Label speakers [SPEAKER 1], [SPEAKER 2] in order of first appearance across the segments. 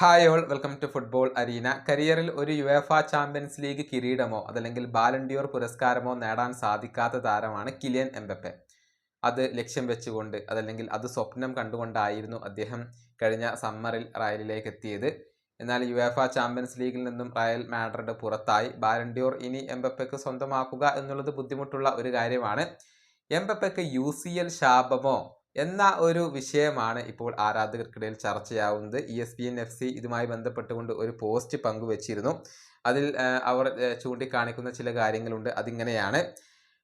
[SPEAKER 1] Hi all welcome to football arena കരിയറിൽ ഒരു യുഎഫ champions league കിരീടമോ അതല്ലെങ്കിൽ ബാലൻഡിയോർ പുരസ്കാരമോ നേടാൻ സാധിക്കാത്ത താരമാണ് കിലിയൻ എംബപ്പെ. അത് ലക്ഷ്യം വെച്ചുകൊണ്ട് അതല്ലെങ്കിൽ അത് സ്വപ്നം കണ്ടുകൊണ്ടായിരുന്നു അദ്ദേഹം കഴിഞ്ഞ സമ്മറിൽ റയലിലേക്ക് എത്തിയത്. എന്നാൽ യുഎഫ ചാമ്പ്യൻസ് ലീഗിൽ നിന്നും റയൽ മാഡ്രിഡ് പുറത്തായി. ബാലൻഡിയോർ ഇനി എംബപ്പയ്ക്ക് സ്വന്തമാക്കുക എന്നുള്ളത് ബുദ്ധിമുട്ടുള്ള ഒരു കാര്യമാണ്. എംബപ്പയ്ക്ക് യു സി എൽ ശാപമോ എന്ന ഒരു വിഷയമാണ് ഇപ്പോൾ ആരാധകർക്കിടയിൽ ചർച്ചയാവുന്നത്. E S P N F C ഇതുമായി ബന്ധപ്പെട്ടുകൊണ്ട് ഒരു പോസ്റ്റ് പങ്കുവച്ചിരുന്നു. അതിൽ അവർ ചൂണ്ടിക്കാണിക്കുന്ന ചില കാര്യങ്ങളുണ്ട്. അതിങ്ങനെയാണ്.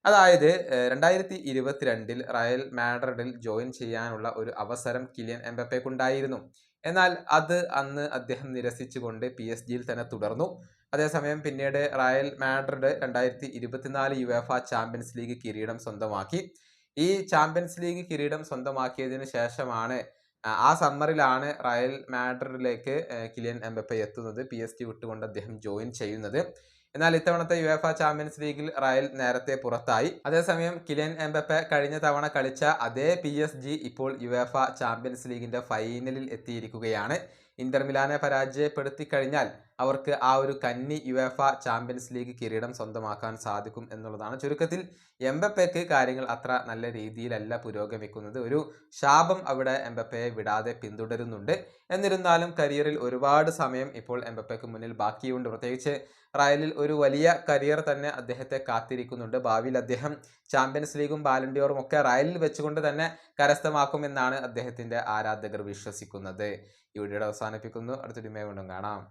[SPEAKER 1] അതായത് രണ്ടായിരത്തി ഇരുപത്തിരണ്ടിൽ റയൽ മാഡ്രിഡിൽ ജോയിൻ ചെയ്യാനുള്ള ഒരു അവസരം കിലിയൻ എംബപ്പേക്കുണ്ടായിരുന്നു എന്നാൽ അത് അന്ന് അദ്ദേഹം നിരസിച്ചുകൊണ്ട് പി എസ് ജിയിൽ തന്നെ തുടർന്നു. അതേസമയം പിന്നീട് റയൽ മാഡ്രിഡ് രണ്ടായിരത്തി ഇരുപത്തിനാല് യുവേഫ ചാമ്പ്യൻസ് ലീഗ് കിരീടം സ്വന്തമാക്കി. ഈ ചാമ്പ്യൻസ് ലീഗ് കിരീടം സ്വന്തമാക്കിയതിന് ശേഷമാണ് ആ, സമ്മറിലാണ് റയൽ മാഡ്രിഡിലേക്ക് കിലിയൻ എംബപ്പെ എത്തുന്നത് പി എസ് ടി വിട്ടുകൊണ്ട് അദ്ദേഹം ജോയിൻ ചെയ്യുന്നത്. എന്നാൽ ഇത്തവണത്തെ യുഎഫ ചാമ്പ്യൻസ് ലീഗിൽ റയൽ നേരത്തെ പുറത്തായി. അതേസമയം കിലിയൻ എംബപ്പെ കഴിഞ്ഞ തവണ കളിച്ച അതേ പി എസ് ജി ഇപ്പോൾ യുഎഫ ചാമ്പ്യൻസ് ലീഗിന്റെ ഫൈനലിൽ എത്തിയിരിക്കുകയാണ്. ഇന്റർ മിലാനെ പരാജയപ്പെടുത്തി കഴിഞ്ഞാൽ അവർക്ക് ആ ഒരു കന്നി യുഎഫ ചാമ്പ്യൻസ് ലീഗ് കിരീടം സ്വന്തമാക്കാൻ സാധിക്കും എന്നുള്ളതാണ്. ചുരുക്കത്തിൽ എംബപ്പയ്ക്ക് കാര്യങ്ങൾ അത്ര നല്ല രീതിയിലല്ല പുരോഗമിക്കുന്നത്. ഒരു ശാപം അവിടെ എംബപ്പയെ വിടാതെ പിന്തുടരുന്നുണ്ട്. എന്നിരുന്നാലും കരിയറിൽ ഒരുപാട് സമയം ഇപ്പോൾ എംബപ്പയ്ക്ക് മുന്നിൽ ബാക്കിയുണ്ട്. പ്രത്യേകിച്ച് റയലിൽ ഒരു വലിയ കരിയർ തന്നെ അദ്ദേഹത്തെ കാത്തിരിക്കുന്നുണ്ട്. ഭാവിയിൽ അദ്ദേഹം ചാമ്പ്യൻസ് ലീഗും ബാലൻഡിയോറും ഒക്കെ റയലിൽ വെച്ചുകൊണ്ട് തന്നെ കരസ്ഥമാക്കുമെന്നാണ് അദ്ദേഹത്തിന്റെ ആരാധകർ വിശ്വസിക്കുന്നത്. ഈ വീഡിയോ അവസാനിപ്പിക്കുന്നു. അടുത്തൊരു മേ വീണ്ടും കാണാം.